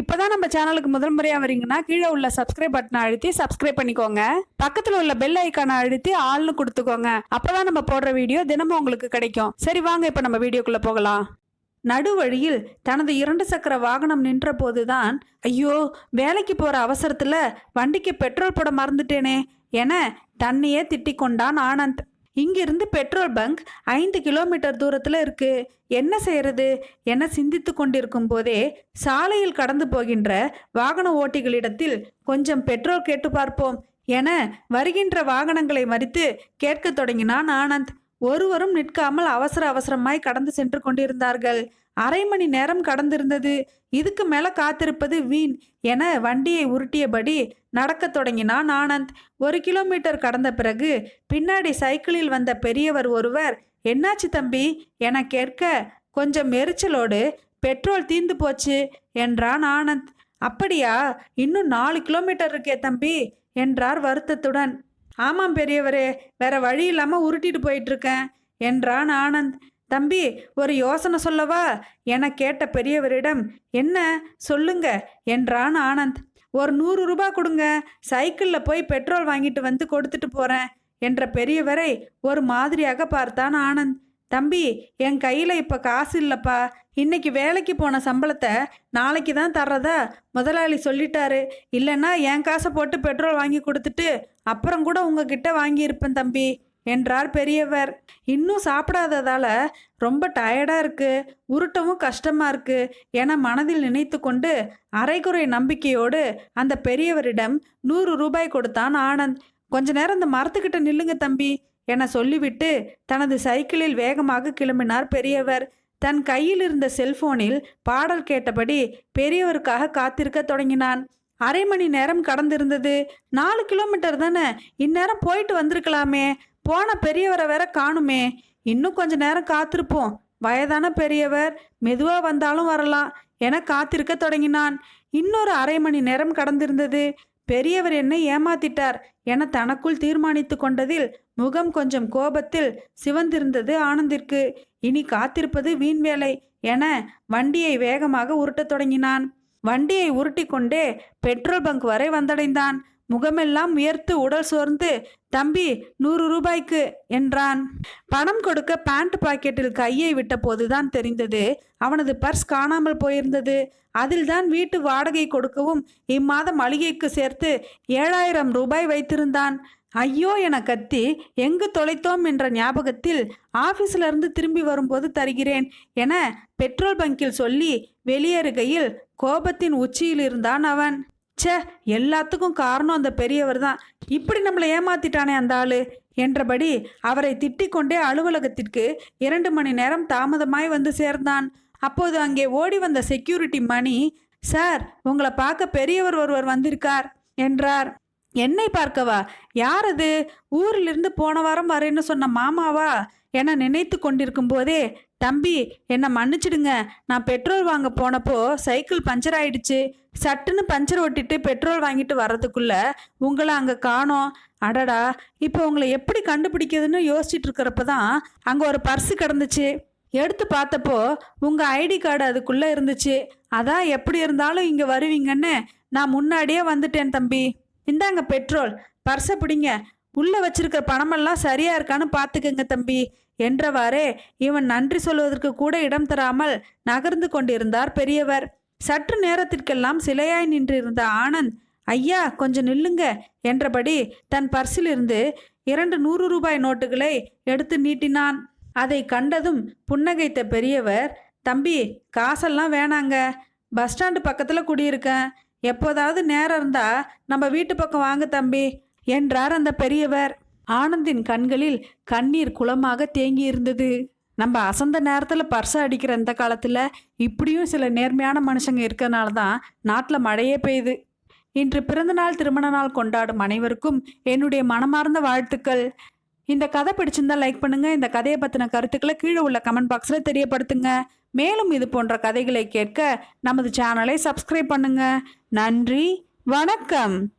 இப்போதான் நம்ம சேனலுக்கு முதல் முறையாக வரீங்கன்னா கீழே உள்ள சப்ஸ்கிரைப் பட்டனை அழுத்தி சப்ஸ்கிரைப் பண்ணிக்கோங்க. பக்கத்தில் உள்ள பெல் ஐக்கானை அழுத்தி ஆள்னு கொடுத்துக்கோங்க. அப்போதான் நம்ம போடுற வீடியோ தினமும் உங்களுக்கு கிடைக்கும். சரி வாங்க இப்போ நம்ம வீடியோக்குள்ளே போகலாம். நடுவழியில் தனது இரண்டு சக்கர வாகனம் நின்ற போதுதான் ஐயோ வேலைக்கு போகிற அவசரத்தில் வண்டிக்கு பெட்ரோல் போட மறந்துட்டேனே என தன்னையே திட்டிக் கொண்டான் ஆனந்த். இங்கிருந்து பெட்ரோல் பங்க் ஐந்து கிலோமீட்டர் தூரத்தில் இருக்கு. என்ன செய்யறது? என சிந்தித்து கொண்டிருக்கும் போதே சாலையில் கடந்து போகின்ற வாகன ஓட்டிகளிடத்தில் கொஞ்சம் பெட்ரோல் கேட்டு பார்ப்போம் என வருகின்ற வாகனங்களை மறித்து கேட்கத் தொடங்கினான் ஆனந்த். ஒருவரும் நிற்காமல் அவசர அவசரமாய் கடந்து சென்று கொண்டிருந்தார்கள். அரை மணி நேரம் கடந்திருந்தது. இதுக்கு மேல காத்திருப்பது வீண் என வண்டியை உருட்டியபடி நடக்கத் தொடங்கினான் ஆனந்த். ஒரு கிலோமீட்டர் கடந்த பிறகு பின்னாடி சைக்கிளில் வந்த பெரியவர் ஒருவர் என்னாச்சு தம்பி? என கேட்க கொஞ்சம் எரிச்சலோடு பெட்ரோல் தீந்து போச்சு என்றான் ஆனந்த். அப்படியா? இன்னும் நாலு கிலோமீட்டர் இருக்கே தம்பி என்றார் வருத்தத்துடன். ஆமாம் பெரியவரே வேற வழி இல்லாமல் உருட்டிட்டு போயிட்டு இருக்கேன் என்றான் ஆனந்த். தம்பி ஒரு யோசனை சொல்லவா? என கேட்ட பெரியவரிடம் என்ன? சொல்லுங்க என்றான் ஆனந்த். ஒரு நூறு ரூபா கொடுங்க. சைக்கிளில் போய் பெட்ரோல் வாங்கிட்டு வந்து கொடுத்துட்டு போறேன் என்ற பெரியவரை ஒரு மாதிரியாக பார்த்தான் ஆனந்த். தம்பி என் கையில் இப்போ காசு இல்லைப்பா. இன்னைக்கு வேலைக்கு போன சம்பளத்தை நாளைக்கு தான் தர்றதா? முதலாளி சொல்லிட்டாரு. இல்லைன்னா என் காசை போட்டு பெட்ரோல் வாங்கி கொடுத்துட்டு அப்புறம் கூட உங்ககிட்ட வாங்கியிருப்பேன் தம்பி. என்றார் பெரியவர். இன்னும் சாப்பிடாததால ரொம்ப டயர்டாக இருக்கு உருட்டவும் கஷ்டமா இருக்கு என மனதில் நினைத்து கொண்டு அரைகுறை நம்பிக்கையோடு அந்த பெரியவரிடம் நூறு ரூபாய் கொடுத்தான் ஆனந்த். கொஞ்ச நேரம் இந்த மரத்துக்கிட்ட நில்லுங்க தம்பி என சொல்லிவிட்டு தனது சைக்கிளில் வேகமாக கிளம்பினார் பெரியவர். தன் கையில் இருந்த செல்போனில் பாடல் கேட்டபடி பெரியவருக்காக காத்திருக்க தொடங்கினான். அரை மணி நேரம் கடந்திருந்தது. நாலு கிலோமீட்டர் தானே இந்நேரம் போயிட்டு வந்திருக்கலாமே போன பெரியவரை வேற காணுமே. இன்னும் கொஞ்ச நேரம் காத்திருப்போம். வயதான பெரியவர் மெதுவாக வந்தாலும் வரலாம். என காத்திருக்க தொடங்கினான். இன்னொரு அரை மணி நேரம் கடந்திருந்தது. பெரியவர் என்னை ஏமாத்திட்டார் என தனக்குள் தீர்மானித்து கொண்டதில் முகம் கொஞ்சம் கோபத்தில் சிவந்திருந்தது ஆனந்திற்கு. இனி காத்திருப்பது வீண் வேலை என வண்டியை வேகமாக உருட்டத் தொடங்கினான். வண்டியை உருட்டி கொண்டே பெட்ரோல் பங்க் வரை வந்தடைந்தான். முகமெல்லாம் உயர்த்து உடல் சோர்ந்து தம்பி நூறு ரூபாய்க்கு என்றான். பணம் கொடுக்க பேண்ட் பாக்கெட்டில் கையை விட்ட போதுதான் தெரிந்தது. அவனது பர்ஸ் காணாமல் போயிருந்தது. அதில்தான் வீட்டு வாடகை கொடுக்கவும் இம்மாதம் மளிகைக்கு சேர்த்து ஏழாயிரம் ரூபாய் வைத்திருந்தான். ஐயோ என கத்தி எங்கு தொலைத்தோம் என்ற ஞாபகத்தில் ஆபீஸ்ல இருந்து திரும்பி வரும்போது தருகிறேன் என பெட்ரோல் பங்கில் சொல்லி வெளியேறுகையில் கோபத்தின் உச்சியில் இருந்தான் அவன். ச்சே எல்லாத்துக்கும் காரணம் அந்த பெரியவர் தான். இப்படி நம்மளை ஏமாத்திட்டானே அந்த ஆளு? என்றபடி அவரை திட்டிக் கொண்டே அலுவலகத்திற்கு இரண்டு மணி நேரம் தாமதமாய் வந்து சேர்ந்தான். அப்போது அங்கே ஓடி வந்த செக்யூரிட்டி மணி சார் உங்களை பார்க்க பெரியவர் ஒருவர் வந்திருக்கார் என்றார். என்னை பார்க்கவா? யார் அது? ஊரிலிருந்து போன வாரம் வரேன்னு சொன்ன மாமாவா? என நினைத்து கொண்டிருக்கும் போதே தம்பி என்னை மன்னிச்சிடுங்க. நான் பெட்ரோல் வாங்க போனப்போ சைக்கிள் பஞ்சர் ஆயிடுச்சு. சட்டுன்னு பஞ்சர் ஒட்டிட்டு பெட்ரோல் வாங்கிட்டு வர்றதுக்குள்ள உங்களை அங்கே காணோம். அடடா இப்போ உங்களை எப்படி கண்டுபிடிக்கிறதுன்னு யோசிச்சுட்டு இருக்கிறப்ப தான் அங்கே ஒரு பர்ஸு கிடந்துச்சு. எடுத்து பார்த்தப்போ உங்கள் ஐடி கார்டு அதுக்குள்ளே இருந்துச்சு. அதான் எப்படி இருந்தாலும் இங்கே வருவீங்கன்னு நான் முன்னாடியே வந்துட்டேன் தம்பி. இந்தாங்க பெட்ரோல் பர்ஸை பிடிங்க. உள்ளே வச்சிருக்கிற பணமெல்லாம் சரியா இருக்கான்னு பார்த்துக்கங்க தம்பி. என்றவாறே இவன் நன்றி சொல்வதற்கு கூட இடம் தராமல் நகர்ந்து கொண்டிருந்தார் பெரியவர். சற்று நேரத்திற்கெல்லாம் சிலையாய் நின்றிருந்த ஆனந்த் ஐயா கொஞ்சம் நில்லுங்க என்றபடி தன் பர்சிலிருந்து இரண்டு நூறு ரூபாய் நோட்டுகளை எடுத்து நீட்டினான். அதை கண்டதும் புன்னகைத்த பெரியவர் தம்பி காசெல்லாம் வேணாங்க. பஸ் ஸ்டாண்டு பக்கத்தில் குடியிருக்கேன். எப்போதாவது நேரம் இருந்தா நம்ம வீட்டு பக்கம் வாங்க தம்பி என்றார் அந்த பெரியவர். ஆனந்தின் கண்களில் கண்ணீர் குளமாக தேங்கி இருந்தது நம்ம அசந்த நேரத்தில் பர்ஸை அடிக்கிற இந்த காலத்தில் இப்படியும் சில நேர்மையான மனுஷங்க இருக்கிறனால தான் நாட்டில் மழையே பெய்யுது. இன்று பிறந்தநாள் திருமண நாள் கொண்டாடும் அனைவருக்கும் என்னுடைய மனமார்ந்த வாழ்த்துக்கள். இந்த கதை பிடிச்சிருந்தா லைக் பண்ணுங்க. இந்த கதையை பற்றின கருத்துக்களை கீழே உள்ள கமெண்ட் பாக்ஸில் தெரியப்படுத்துங்க. மேலும் இது போன்ற கதைகளை கேட்க நமது சேனலை சப்ஸ்கிரைப் பண்ணுங்க. நன்றி. வணக்கம்.